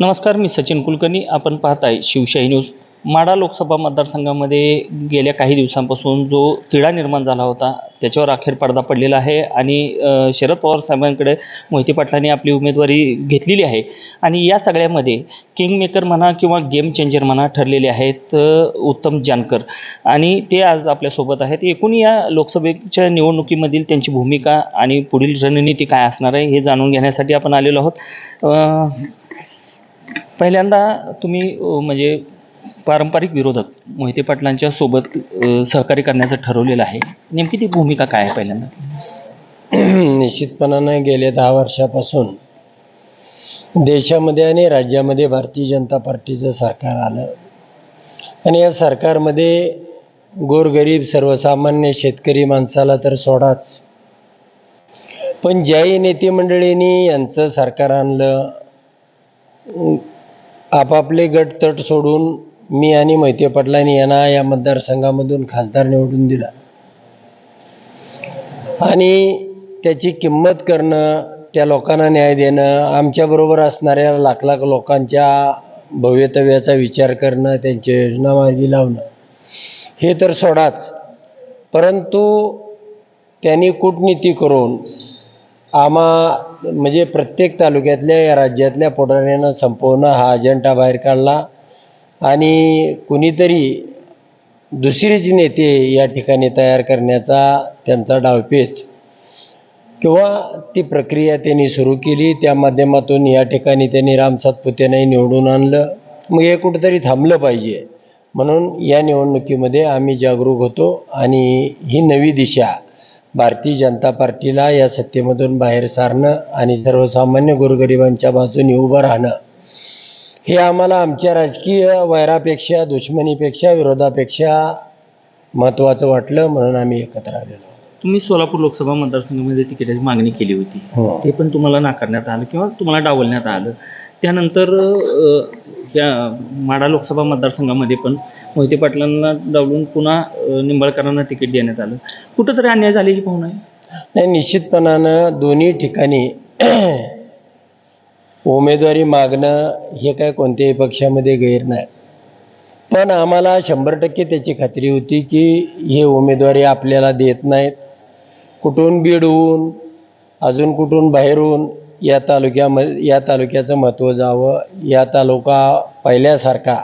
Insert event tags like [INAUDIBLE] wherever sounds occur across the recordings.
नमस्कार मी सचिन कुलकर्णी. आपण पाहत आहे शिवशाही न्यूज. माडा लोकसभा मतदारसंघामध्ये गेल्या काही दिवसांपासून जो तिढा निर्माण झाला होता त्याच्यावर अखेर पडदा पडलेला आहे आणि शरद पवार साहेबांकडे मोहिते पाटलांनी आपली उमेदवारी घेतलेली आहे. आणि या सगळ्यामध्ये किंगमेकर म्हणा किंवा गेम चेंजर म्हणा ठरलेले आहेत उत्तम जानकर. आणि ते आज आपल्यासोबत आहेत. एकूण या लोकसभेच्या निवडणुकीमधील त्यांची भूमिका आणि पुढील रणनीती काय असणार आहे हे जाणून घेण्यासाठी आपण आलेलो आहोत. पहिल्यांदा तुम्ही म्हणजे पारंपरिक विरोधक मोहिते पाटलांच्या सोबत सहकार्य करण्याचं ठरवलेलं आहे. नेमकी ती भूमिका काय आहे पहिल्यांदा? [CLEARS THROAT] निश्चितपणानं गेल्या दहा वर्षापासून देशामध्ये आणि राज्यामध्ये भारतीय जनता पार्टीचं सरकार आलं. आणि या सरकारमध्ये गोरगरीब सर्वसामान्य शेतकरी माणसाला तर सोडाच. पण ज्याही नेते मंडळींनी यांचं सरकार आणलं आपापले गट तट सोडून मी आणि मोहिते पाटलांनी यांना या मतदारसंघामधून खासदार निवडून दिला. आणि त्याची किंमत करणं त्या लोकांना न्याय देणं आमच्याबरोबर असणाऱ्या लाख लाख लोकांच्या भव्यतव्याचा विचार करणं त्यांच्या योजना मार्गी लावणं हे तर सोडाच. परंतु त्यांनी कूटनीती करून आम्हा म्हणजे प्रत्येक तालुक्यातल्या या राज्यातल्या पुढाऱ्यानं संपवणं हा अजेंडा बाहेर काढला. आणि कुणीतरी दुसरीच नेते या ठिकाणी तयार करण्याचा त्यांचा डावपेच किंवा ती प्रक्रिया त्यांनी सुरू केली. त्या माध्यमातून या ठिकाणी त्यांनी राम सातपुतेनाही निवडून आणलं. मग हे कुठंतरी थांबलं पाहिजे. म्हणून या निवडणुकीमध्ये आम्ही जागरूक होतो आणि ही नवी दिशा भारतीय जनता पार्टीला या सत्तेमधून बाहेर सारणं आणि सर्वसामान्य गोरगरिबांच्या बाजूने उभं राहणं. हे आम्हाला आमच्या राजकीय वैरापेक्षा दुश्मनीपेक्षा विरोधापेक्षा महत्त्वाचं वाटलं म्हणून आम्ही एकत्र आलेलो. तुम्ही सोलापूर लोकसभा मतदारसंघामध्ये तिकिटाची मागणी केली होती. हो. ते पण तुम्हाला नाकारण्यात आलं किंवा तुम्हाला डावलण्यात आलं. त्यानंतर त्या माढा लोकसभा मतदारसंघामध्ये पण मोहिते पाटलांना डावलून पुन्हा निंबाळकरांना तिकीट देण्यात आलं. कुठंतरी अन्याय झालेली पाहून आहे? नाही निश्चितपणानं दोन्ही ठिकाणी [CLEARS THROAT] उमेदवारी मागणं हे काय कोणत्याही पक्षामध्ये गैर नाही. पण आम्हाला शंभर टक्के त्याची खात्री होती की हे उमेदवारी आपल्याला देत नाहीत. कुठून बीडहून अजून कुठून बाहेरून या तालुक्यामध्ये या तालुक्याचं महत्त्व जावं या तालुका पहिल्यासारखा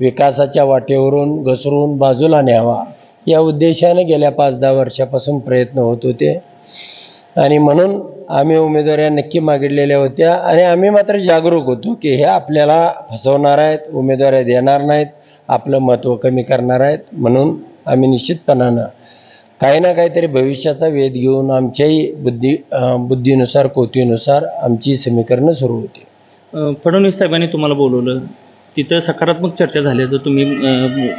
विकासाच्या वाटेवरून घसरून बाजूला न्यावा. या उद्देशाने गेल्या पाच दहा वर्षापासून प्रयत्न होत होते. आणि म्हणून आम्ही उमेदवाऱ्या नक्की मागितलेल्या होत्या. आणि आम्ही मात्र जागरूक होतो की हे आपल्याला फसवणार आहेत उमेदवाऱ्या देणार नाहीत आपलं महत्त्व कमी करणार आहेत. म्हणून आम्ही निश्चितपणानं काही ना काहीतरी भविष्याचा वेध घेऊन आमच्याही बुद्धी बुद्धीनुसार कोतीनुसार आमची समीकरणं सुरू होती. फडणवीस साहेबांनी तुम्हाला बोलवलं. तिथं सकारात्मक चर्चा झाल्याचं तुम्ही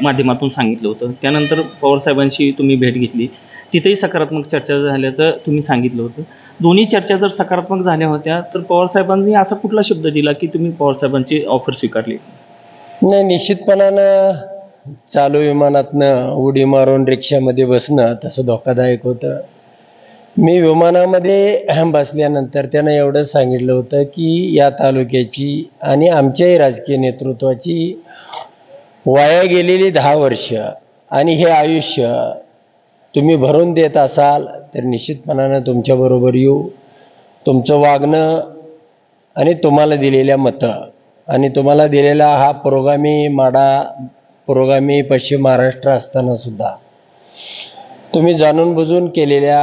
माध्यमातून सांगितलं होतं. त्यानंतर पवार साहेबांशी तुम्ही भेट घेतली. तिथेही सकारात्मक चर्चा झाल्याचं तुम्ही सांगितलं होतं. दोन्ही चर्चा जर सकारात्मक झाल्या होत्या तर पवार साहेबांनी असा कुठला शब्द दिला की तुम्ही पवार साहेबांची ऑफर स्वीकारली? नाही निश्चितपणानं चालू विमानातनं उडी मारून रिक्षामध्ये बसणं तसं धोकादायक होतं. मी विमानामध्ये बसल्यानंतर त्यांना एवढं सांगितलं होतं की या तालुक्याची आणि आमच्याही राजकीय नेतृत्वाची वाया गेलेली दहा वर्ष आणि हे आयुष्य तुम्ही भरून देत असाल तर निश्चितपणानं तुमच्याबरोबर येऊ. तुमचं वागणं आणि तुम्हाला दिलेल्या मतं आणि तुम्हाला दिलेला हा पुरोगामी माडा पुरोगामी पश्चिम महाराष्ट्र असतानासुद्धा तुम्ही जाणून बुजून केलेल्या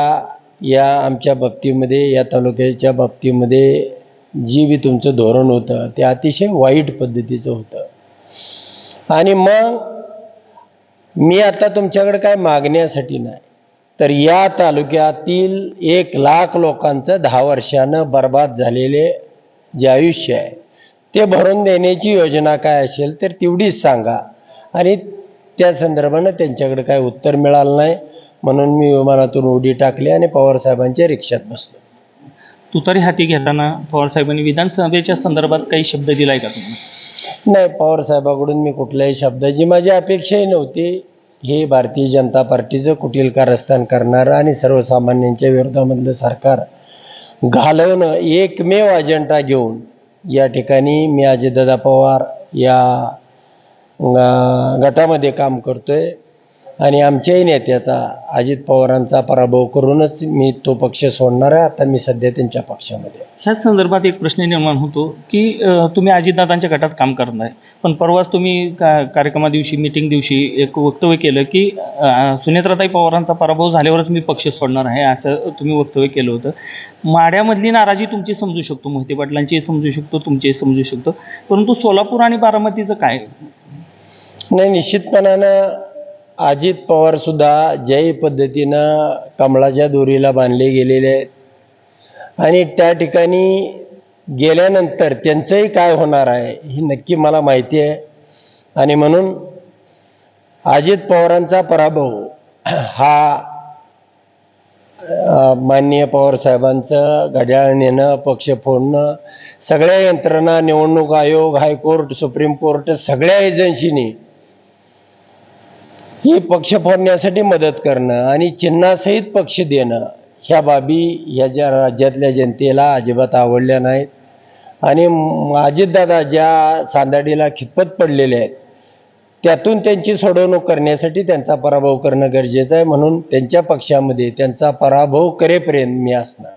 या आमच्या बाबतीमध्ये या तालुक्याच्या बाबतीमध्ये जी बी तुमचं धोरण होतं ते अतिशय वाईट पद्धतीचं होतं. आणि मग मी आता तुमच्याकडे काय मागण्यासाठी नाही तर या तालुक्यातील एक लाख लोकांचं दहा वर्षानं बर्बाद झालेले जे आयुष्य आहे ते भरून देण्याची योजना काय असेल तर तेवढीच सांगा. आणि त्या संदर्भानं त्यांच्याकडे काय उत्तर मिळालं नाही. म्हणून मी विमानातून उडी टाकली आणि पवारसाहेबांच्या रिक्षात बसलो. तुतारी हाती घेताना पवारसाहेबांनी विधानसभेच्या संदर्भात काही शब्द दिलाय का तुम्ही नाही पवारसाहेबाकडून मी कुठल्याही शब्दाची माझी अपेक्षाही नव्हती. हे भारतीय जनता पार्टीचं कुटील कारस्थान करणारं आणि सर्वसामान्यांच्या विरोधामधलं सरकार घालवणं एकमेव अजेंडा घेऊन या ठिकाणी मी अजितदादा पवार या गटामध्ये काम करतोय. आणि आमच्याही नेत्याचा अजित पवारांचा पराभव करूनच मी तो पक्ष सोडणार आहे. आता मी सध्या त्यांच्या पक्षामध्ये आहे. ह्या संदर्भात एक प्रश्न निर्माण होतो की अ, तुम्ही अजितदादांच्या गटात काम करताय पण परवाच तुम्ही का कार्यक्रमा दिवशी मिटिंग दिवशी एक वक्तव्य केलं की अ, सुनेत्राताई पवारांचा पराभव झाल्यावरच मी पक्ष सोडणार आहे असं तुम्ही वक्तव्य केलं होतं. माड्यामधली नाराजी तुमची समजू शकतो मोहिते पाटलांची समजू शकतो तुमची समजू शकतो. परंतु सोलापूर आणि बारामतीचं काय? नाही निश्चितपणानं अजित पवारसुद्धा ज्याही पद्धतीनं कमळाच्या दोरीला बांधले गेलेले आहेत. आणि त्या ठिकाणी गेल्यानंतर त्यांचंही काय होणार आहे ही नक्की मला माहिती आहे. आणि म्हणून अजित पवारांचा पराभव हा माननीय माननीय पवारसाहेबांचं घड्याळ नेणं पक्ष फोडणं सगळ्या यंत्रणा निवडणूक आयोग हायकोर्ट सुप्रीम कोर्ट सगळ्या एजन्सीनी ही पक्ष फोडण्यासाठी मदत करणं आणि चिन्हासहित पक्ष देणं ह्या बाबी ह्या ज्या राज्यातल्या जनतेला अजिबात आवडल्या नाहीत. आणि अजितदादा ज्या सांदाडीला खितपत पडलेले आहेत त्यातून त्यांची सोडवणूक करण्यासाठी त्यांचा पराभव करणं गरजेचं आहे म्हणून त्यांच्या पक्षामध्ये त्यांचा पराभव करेपर्यंत मी असणार.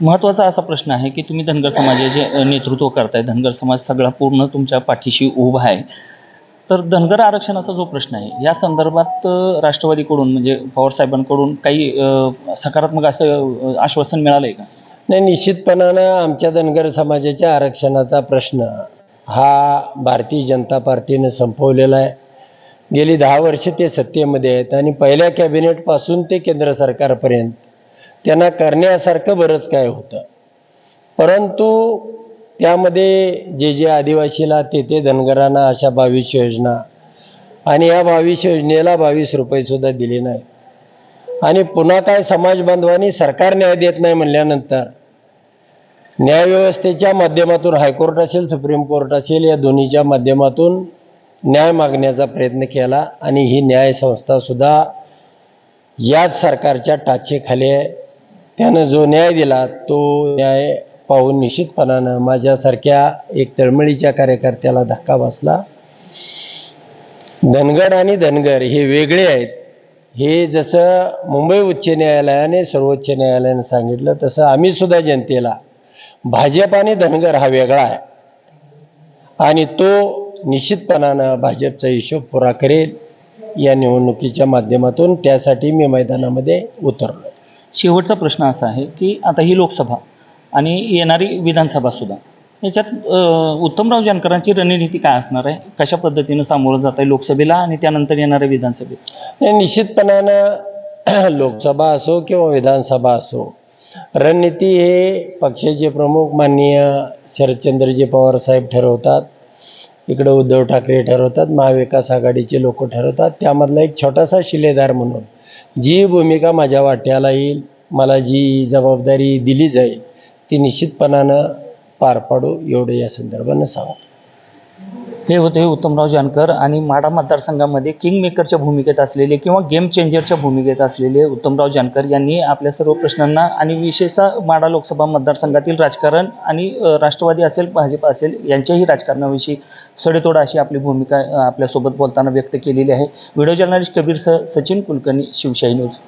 महत्त्वाचा असा प्रश्न आहे की तुम्ही धनगर समाजाचे नेतृत्व करताय. धनगर समाज सगळा पूर्ण तुमच्या पाठीशी उभा आहे. तर धनगर आरक्षणाचा जो प्रश्न आहे या संदर्भात राष्ट्रवादीकडून म्हणजे पवारसाहेबांकडून काही सकारात्मक असं आश्वासन मिळालं आहे का? नाही निश्चितपणानं आमच्या धनगर समाजाच्या आरक्षणाचा प्रश्न हा भारतीय जनता पार्टीनं संपवलेला आहे. गेली दहा वर्षे ते सत्तेमध्ये आहेत आणि पहिल्या कॅबिनेटपासून ते केंद्र सरकारपर्यंत त्यांना करण्यासारखं बरंच काय होतं. परंतु त्यामध्ये जे जे आदिवासीला ते ते धनगरांना अशा बावीस योजना आणि या बावीस योजनेला बावीस रुपयेसुद्धा दिले नाही. आणि पुन्हा काय समाज बांधवांनी सरकार न्याय देत नाही म्हणल्यानंतर न्यायव्यवस्थेच्या माध्यमातून हायकोर्ट असेल सुप्रीम कोर्ट असेल या दोन्हीच्या माध्यमातून न्याय मागण्याचा प्रयत्न केला आणि ही न्याय सुद्धा याच सरकारच्या टाचेखाली आहे. त्यानं जो न्याय दिला तो न्याय पाहून निश्चितपणानं माझ्यासारख्या एक तळमळीच्या कार्यकर्त्याला धक्का बसला. धनगर आणि धनगर हे वेगळे आहेत. हे जसं मुंबई उच्च न्यायालयाने सर्वोच्च न्यायालयाने सांगितलं तसं आम्ही सुद्धा जनतेला. भाजप आणि धनगर हा वेगळा आहे. आणि तो निश्चितपणानं भाजपचा हिशोब पुरा करेल. या निवडणुकीच्या माध्यमातून त्यासाठी मी मैदानामध्ये उतरलो शेवटचा प्रश्न असा आहे की आता ही लोकसभा आणि येणारी विधानसभा सुद्धा. याच्यात उत्तमराव जानकरांची रणनीती काय असणार आहे? कशा पद्धतीनं सामोरं जात आहे लोकसभेला आणि त्यानंतर येणाऱ्या विधानसभेत? हे निश्चितपणानं [CLEARS THROAT] लोकसभा असो किंवा विधानसभा असो रणनीती हे पक्षाचे प्रमुख माननीय शरदचंद्रजी पवार साहेब ठरवतात. इकडं उद्धव ठाकरे ठरवतात महाविकास आघाडीचे लोक ठरवतात. त्यामधला एक छोटासा शिलेदार म्हणून जी भूमिका माझ्या वाट्याला येईल मला जी जबाबदारी दिली जाईल ती निश्चितपणानं पार पाडू एवढं या संदर्भानं सांगतो. हे होते उत्तमराव जानकर आणि माडा मतदारसंघामध्ये किंग मेकरच्या भूमिकेत असलेले किंवा गेम चेंजरच्या भूमिकेत असलेले उत्तमराव जानकर यांनी आपल्या सर्व प्रश्नांना आणि विशेषतः माडा लोकसभा मतदारसंघातील राजकारण आणि राष्ट्रवादी असेल भाजप असेल यांच्याही राजकारणाविषयी सडेतोड अशी आपली भूमिका आपल्यासोबत बोलताना व्यक्त केलेली आहे. Video journalist Kabir Sachin Kulkarni Shivshahi news.